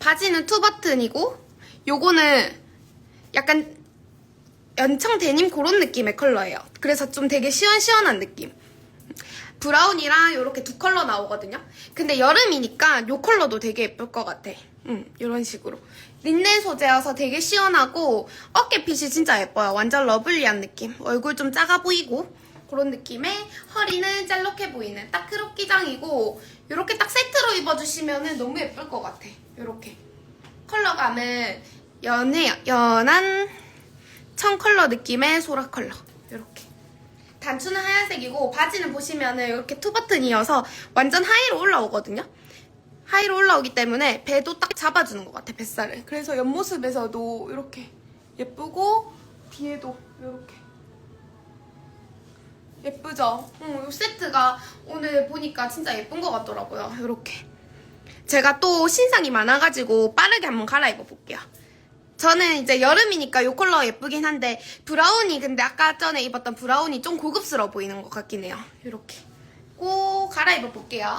바지는 투 버튼이고 요거는 약간 연청 데님 그런 느낌의 컬러예요. 그래서 좀 되게 시원시원한 느낌. 브라운이랑 이렇게 두 컬러 나오거든요. 근데 여름이니까 요 컬러도 되게 예쁠 것 같아. 음, 이런 식으로. 린넨 소재여서 되게 시원하고 어깨핏이 진짜 예뻐요. 완전 러블리한 느낌. 얼굴 좀 작아 보이고 그런 느낌의 허리는 짤록해 보이는 딱 크롭 기장이고 이렇게 딱 세트로 입어주시면 너무 예쁠 것 같아. 이렇게. 컬러감은 연해요. 연한 청 컬러 느낌의 소라 컬러. 이렇게. 단추는 하얀색이고 바지는 보시면은 이렇게 투 버튼이어서 완전 하이로 올라오거든요. 하이로 올라오기 때문에 배도 딱 잡아주는 것 같아 뱃살을. 그래서 옆모습에서도 이렇게 예쁘고 뒤에도 이렇게 예쁘죠? 응, 이 세트가 오늘 보니까 진짜 예쁜 것 같더라고요. 이렇게. 제가 또 신상이 많아가지고 빠르게 한번 갈아입어 볼게요. 저는 이제 여름이니까 이 컬러 예쁘긴 한데 브라운이 근데 아까 전에 입었던 브라운이 좀 고급스러워 보이는 것 같긴 해요. 이렇게. 꼭 갈아입어 볼게요.